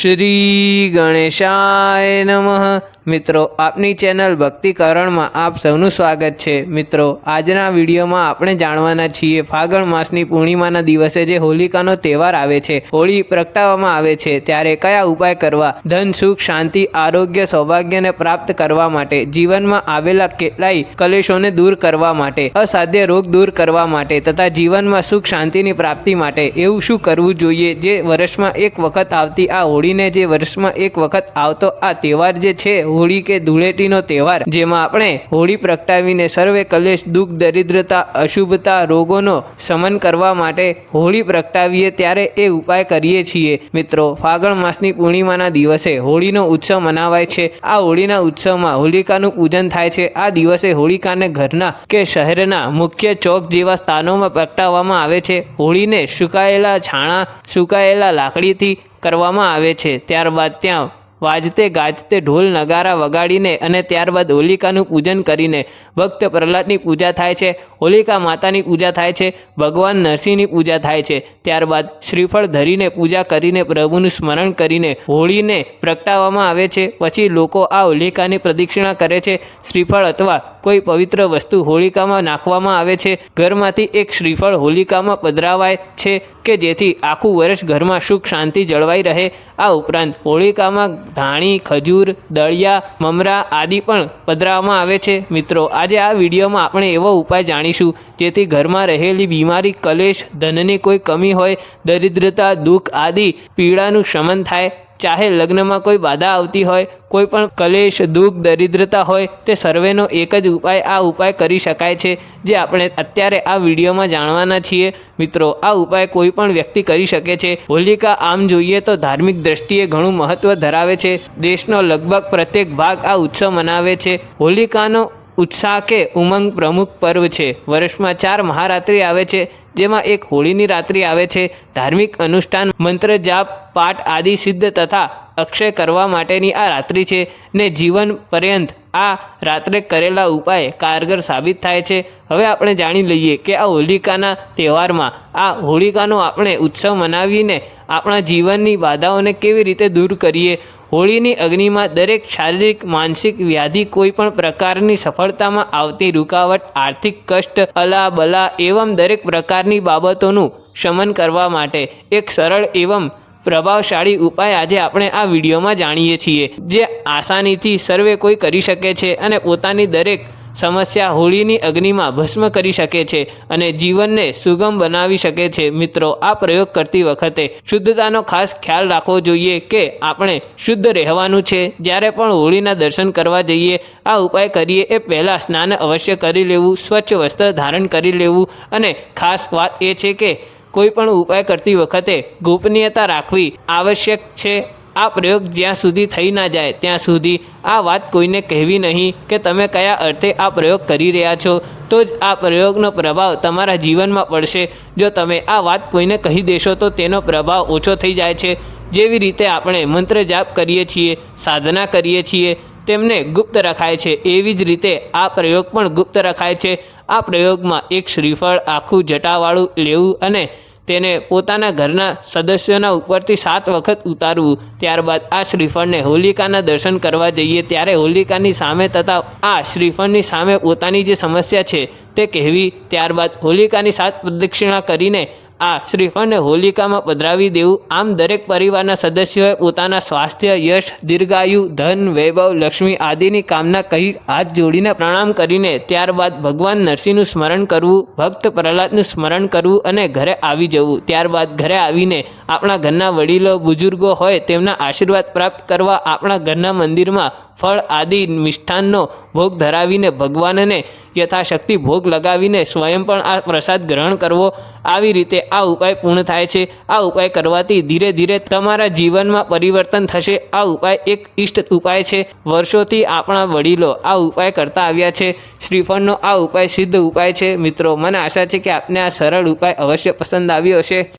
श्रीगणेशाय नमः। મિત્રો, આપની ચેનલ ભક્તિકરણમાં આપ સૌનું સ્વાગત છે. મિત્રો, આજના વિડીયોમાં આપણે જાણવાના છીએ, ફાગણ માસની પૂર્ણિમાના દિવસે જે હોલિકાનો તહેવાર આવે છે, હોળી પ્રગટાવવામાં આવે છે, ત્યારે કયા ઉપાય કરવા, ધન, સુખ, શાંતિ, આરોગ્ય, સૌભાગ્યને પ્રાપ્ત કરવા માટે, જીવનમાં આવેલા કેટલાય કલેશોને દૂર કરવા માટે, અસાધ્ય રોગ દૂર કરવા માટે, તથા જીવનમાં સુખ, શાંતિની પ્રાપ્તિ માટે, એવું શું કરવું જોઈએ જે વર્ષમાં એક વખત આવતી આ હોળીને જે વર્ષમાં એક વખત આવતો આ તહેવાર જે છે હોળી કે ધૂળેટીનો તહેવાર, જેમાં આપણે હોળી પ્રગટાવીને સર્વે કલેશ, દુઃખ, દરિદ્રતા, અશુભતા, રોગોનો શમન કરવા માટે હોળી પ્રગટાવીએ ત્યારે એ ઉપાય કરીએ છીએ. મિત્રો, ફાગણ માસની પૂર્ણિમાના દિવસે હોળીનો ઉત્સવ મનાવાય છે. આ હોળીના ઉત્સવમાં હોલિકાનું પૂજન થાય છે. આ દિવસે હોલિકાને ઘરના કે શહેરના મુખ્ય ચોક જેવા સ્થાનોમાં પ્રગટાવવામાં આવે છે. હોળીને સુકાયેલા છાણા, સુકાયેલા લાકડીથી કરવામાં આવે છે. ત્યારબાદ ત્યાં વાજતે ગાજતે ઢોલ નગારા વગાડીને અને ત્યારબાદ હોલિકાનું પૂજન કરીને ભક્ત પ્રહલાદની પૂજા થાય છે. હોલિકા માતાની પૂજા થાય છે, ભગવાન નરસિંહની પૂજા થાય છે. ત્યારબાદ શ્રીફળ ધરીને પૂજા કરીને પ્રભુનું સ્મરણ કરીને હોળીને પ્રગટાવવામાં આવે છે. પછી લોકો આ હોલિકાની પ્રદક્ષિણા કરે છે. શ્રીફળ અથવા કોઈ પવિત્ર વસ્તુ હોલિકામાં નાખવામાં આવે છે. ઘરમાંથી એક શ્રીફળ હોલિકામાં પધરાવાય છે કે જેથી આખું વર્ષ ઘરમાં સુખ શાંતિ જળવાઈ રહે. આ ઉપરાંત હોલિકામાં ધાણી, ખજૂર, દળિયા, મમરા આદિ પણ પધરાવવામાં આવે છે. મિત્રો, આજે આ વિડીયોમાં આપણે એવો ઉપાય જાણીશું. જેથી ઘરમાં રહેલી બીમારી, કલેશ, ધનની કોઈ કમી હોય, દરિદ્રતા, દુઃખ આદિ પીડાનું શમન થાય. ચાહે લગ્નમાં કોઈ બાધા આવતી હોય, કોઈ પણ કલેશ, દુઃખ, દરિદ્રતા હોય, તે સર્વેનો એક જ ઉપાય આ ઉપાય કરી શકાય છે, જે આપણે અત્યારે આ વિડીયોમાં જાણવાના છીએ. મિત્રો, આ ઉપાય કોઈ પણ વ્યક્તિ કરી શકે છે. હોલિકા, આમ જોઈએ તો ધાર્મિક દ્રષ્ટિએ ઘણું મહત્ત્વ ધરાવે છે. દેશનો લગભગ પ્રત્યેક ભાગ આ ઉત્સવ મનાવે છે. હોલિકાનો ઉત્સાહ કે ઉમંગ પ્રમુખ પર્વ છે. વર્ષમાં ચાર મહારાત્રિ આવે છે, જેમાં એક હોળીની રાત્રિ આવે છે. ધાર્મિક અનુષ્ઠાન, મંત્ર જાપ, પાઠ આદિ સિદ્ધ તથા અક્ષય કરવા માટેની આ રાત્રિ છે ને જીવન પર્યંત આ રાત્રે કરેલા ઉપાય કારગર સાબિત થાય છે. હવે આપણે જાણી લઈએ કે આ હોલિકાના તહેવારમાં આ હોલિકાનો આપણે ઉત્સવ મનાવીને આપણા જીવનની બાધાઓને કેવી રીતે દૂર કરીએ? હોળીની અગ્નિમાં દરેક શારીરિક, માનસિક વ્યાધિ કોઈ પણ પ્રકારની સફળતામાં આવતી રૂકાવટ, આર્થિક કષ્ટ અલા બલા એવમ દરેક પ્રકારની બાબતોનું શમન કરવા માટે એક સરળ એવમ પ્રભાવશાળી ઉપાય આજે આપણે આ વિડીયોમાં જાણીએ છીએ, જે આસાનીથી સર્વે કોઈ કરી શકે છે અને પોતાની દરેક સમસ્યા હોળીની અગ્નિમાં ભસ્મ કરી શકે છે અને જીવનને સુગમ બનાવી શકે છે. મિત્રો, આ પ્રયોગ કરતી વખતે શુદ્ધતાનો ખાસ ખ્યાલ રાખવો જોઈએ કે આપણે શુદ્ધ રહેવાનું છે. જ્યારે પણ હોળીના દર્શન કરવા જઈએ, આ ઉપાય કરીએ એ પહેલાં સ્નાન અવશ્ય કરી લેવું, સ્વચ્છ વસ્ત્ર ધારણ કરી લેવું અને ખાસ વાત એ છે કે કોઈ પણ ઉપાય કરતી વખતે ગોપનીયતા રાખવી આવશ્યક છે. આ પ્રયોગ જ્યાં સુધી થઈ ના જાય, ત્યાં સુધી આ વાત કોઈને કહેવી નહીં કે તમે કયા અર્થે આ પ્રયોગ કરી રહ્યા છો. તો જ આ પ્રયોગનો પ્રભાવ તમારા જીવનમાં પડશે. જો તમે આ વાત કોઈને કહી દેશો તો તેનો પ્રભાવ ઓછો થઈ જાય છે. જેવી રીતે આપણે મંત્ર જાપ કરીએ છીએ, સાધના કરીએ છીએ તેમને ગુપ્ત રખાય છે. એવી જ રીતે આ પ્રયોગ પણ ગુપ્ત રખાય છે. આ પ્રયોગમાં એક શ્રીફળ આખું જટાવાળું લેવું અને તેને પોતાના ઘરના સદસ્યોના ઉપરથી સાત વખત ઉતારવું. ત્યારબાદ આ શ્રીફળને હોલિકાના દર્શન કરવા જઈએ ત્યારે હોલિકાની સામે તથા આ શ્રીફળની સામે પોતાની જે સમસ્યા છે તે કહેવી. ત્યારબાદ હોલિકાની સાત પ્રદક્ષિણા કરીને આ શ્રીફળને હોલિકામાં પધરાવી દેવું. આમ દરેક પરિવારના સદસ્યોએ પોતાના સ્વાસ્થ્ય, યશ, દીર્ઘાયુ, ધન, વૈભવ, લક્ષ્મી આદિની કામના કહી હાથ જોડીને પ્રણામ કરીને ત્યારબાદ ભગવાન નરસિંહનું સ્મરણ કરવું, ભક્ત પ્રહલાદનું સ્મરણ કરવું અને ઘરે આવી જવું. ત્યારબાદ ઘરે આવીને આપણા ઘરના વડીલો, બુજુર્ગો હોય તેમના આશીર્વાદ પ્રાપ્ત કરવા આપણા ઘરના મંદિરમાં ફળ આદિ મિષ્ઠાનનો ભોગ ધરાવીને ભગવાનને યથાશક્તિ ભોગ લગાવીને સ્વયં પણ આ પ્રસાદ ગ્રહણ કરવો, આવી રીતે આ ઉપાય પૂર્ણ થાય છે. આ ઉપાય કરવાથી ધીરે ધીરે તમારા જીવનમાં પરિવર્તન થશે. આ ઉપાય એક ઇષ્ટ ઉપાય છે. વર્ષોથી આપણા વડીલો આ ઉપાય કરતા આવ્યા છે. શ્રીફળનો આ ઉપાય સિદ્ધ ઉપાય છે. મિત્રો, મને આશા છે કે આપને આ સરળ ઉપાય અવશ્ય પસંદ આવ્યો હશે.